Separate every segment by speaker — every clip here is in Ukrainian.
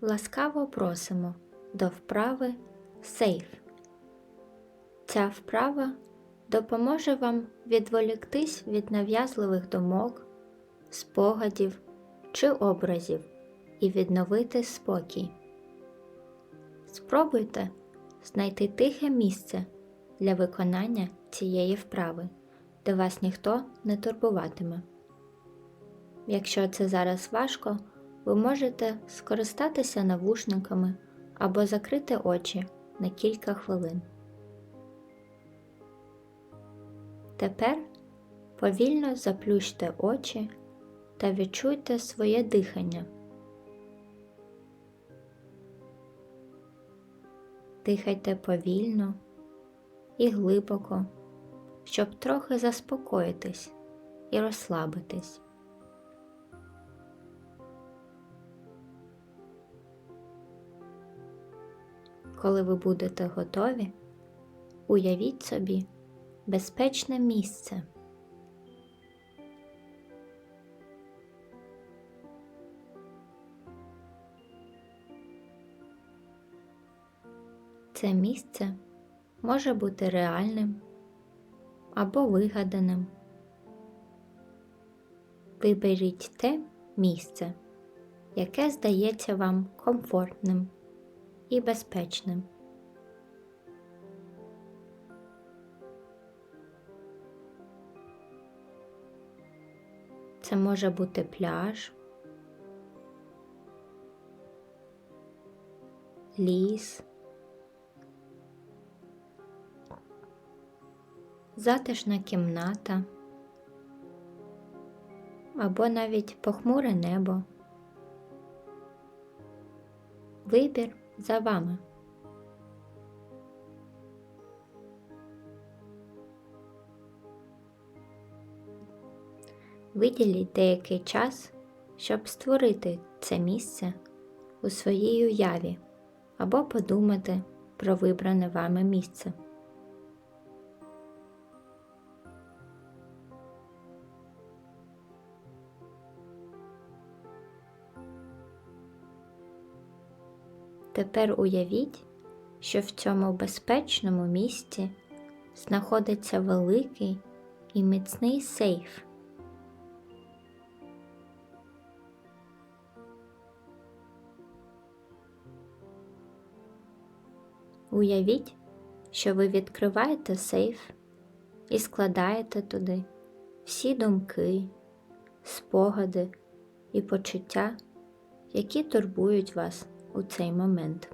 Speaker 1: Ласкаво просимо до вправи Сейф. Ця вправа допоможе вам відволіктись від нав'язливих думок, спогадів чи образів і відновити спокій. Спробуйте знайти тихе місце для виконання цієї вправи, де вас ніхто не турбуватиме. Якщо це зараз важко, ви можете скористатися навушниками або закрити очі на кілька хвилин. Тепер повільно заплющте очі та відчуйте своє дихання. Дихайте повільно і глибоко, щоб трохи заспокоїтись і розслабитись. Коли ви будете готові, уявіть собі безпечне місце. Це місце може бути реальним або вигаданим. Виберіть те місце, яке здається вам комфортним і безпечним. Це може бути пляж, ліс, затишна кімната або навіть похмуре небо. Вибір за вами. Виділіть деякий час, щоб створити це місце у своїй уяві або подумати про вибране вами місце. Тепер уявіть, що в цьому безпечному місці знаходиться великий і міцний сейф. Уявіть, що ви відкриваєте сейф і складаєте туди всі думки, спогади і почуття, які турбують вас у цей момент.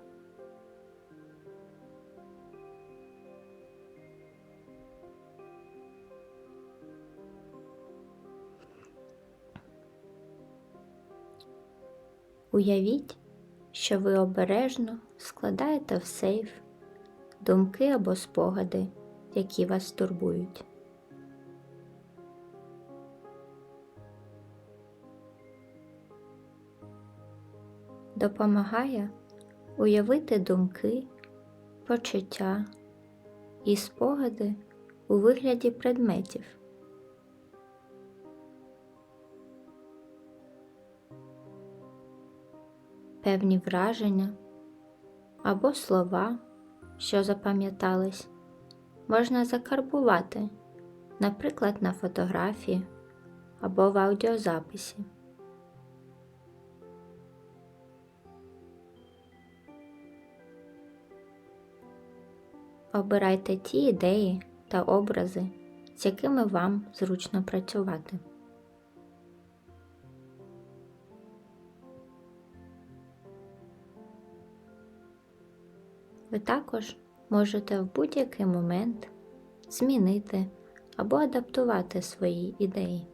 Speaker 1: Уявіть, що ви обережно складаєте в сейф думки або спогади, які вас турбують. Допомагає уявити думки, почуття і спогади у вигляді предметів. Певні враження або слова, що запам'ятались, можна закарбувати, наприклад, на фотографії або в аудіозаписі. Обирайте ті ідеї та образи, з якими вам зручно працювати. Ви також можете в будь-який момент змінити або адаптувати свої ідеї.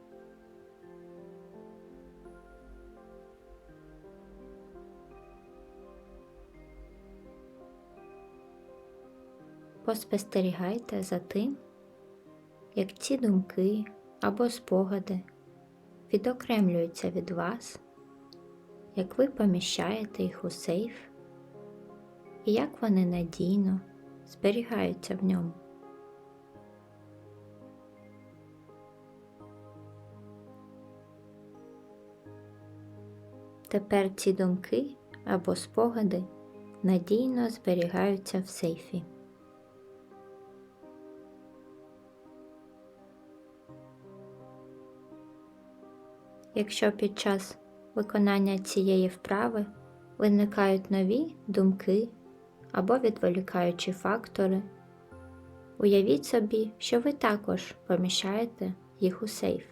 Speaker 1: Поспостерігайте за тим, як ці думки або спогади відокремлюються від вас, як ви поміщаєте їх у сейф і як вони надійно зберігаються в ньому. Тепер ці думки або спогади надійно зберігаються в сейфі. Якщо під час виконання цієї вправи виникають нові думки або відволікаючі фактори, уявіть собі, що ви також поміщаєте їх у сейф.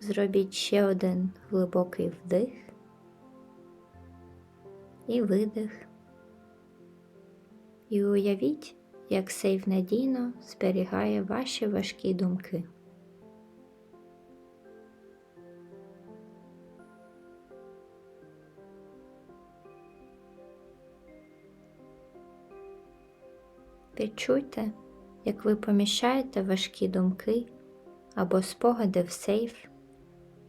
Speaker 1: Зробіть ще один глибокий вдих і видих. І уявіть, як сейф надійно зберігає ваші важкі думки. Відчуйте, як ви поміщаєте важкі думки або спогади в сейф,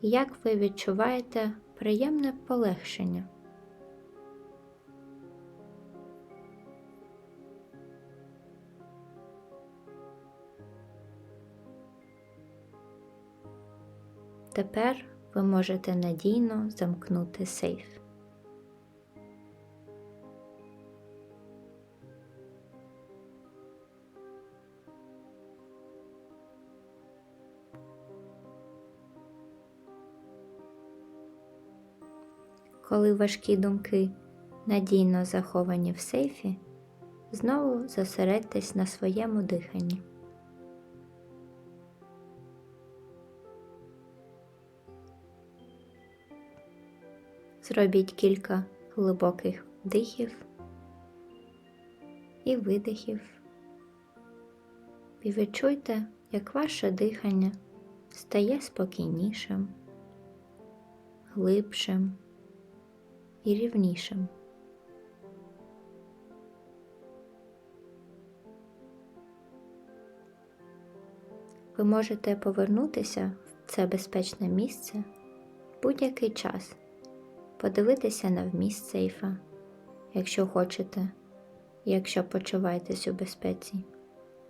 Speaker 1: і як ви відчуваєте приємне полегшення. Тепер ви можете надійно замкнути сейф. Коли важкі думки надійно заховані в сейфі, знову зосередьтесь на своєму диханні. Зробіть кілька глибоких вдихів і видихів. І відчуйте, як ваше дихання стає спокійнішим, глибшим і рівнішим. Ви можете повернутися в це безпечне місце в будь-який час подивитися на вміст сейфа, якщо хочете, якщо почуваєтесь у безпеці,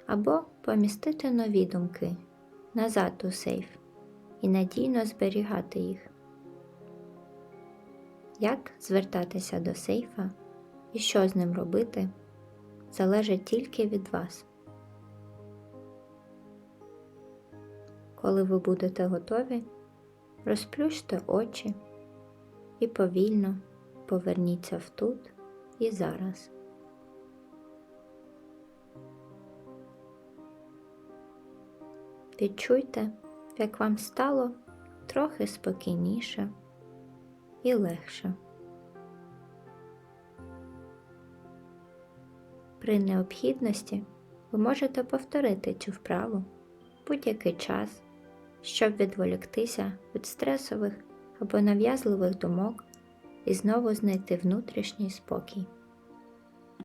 Speaker 1: або помістити нові думки назад у сейф і надійно зберігати їх. Як звертатися до сейфа і що з ним робити, залежить тільки від вас. Коли ви будете готові, розплющте очі і повільно поверніться в тут і зараз. Відчуйте, як вам стало трохи спокійніше і легше. При необхідності ви можете повторити цю вправу будь-який час, щоб відволіктися від стресових або нав'язливих думок і знову знайти внутрішній спокій.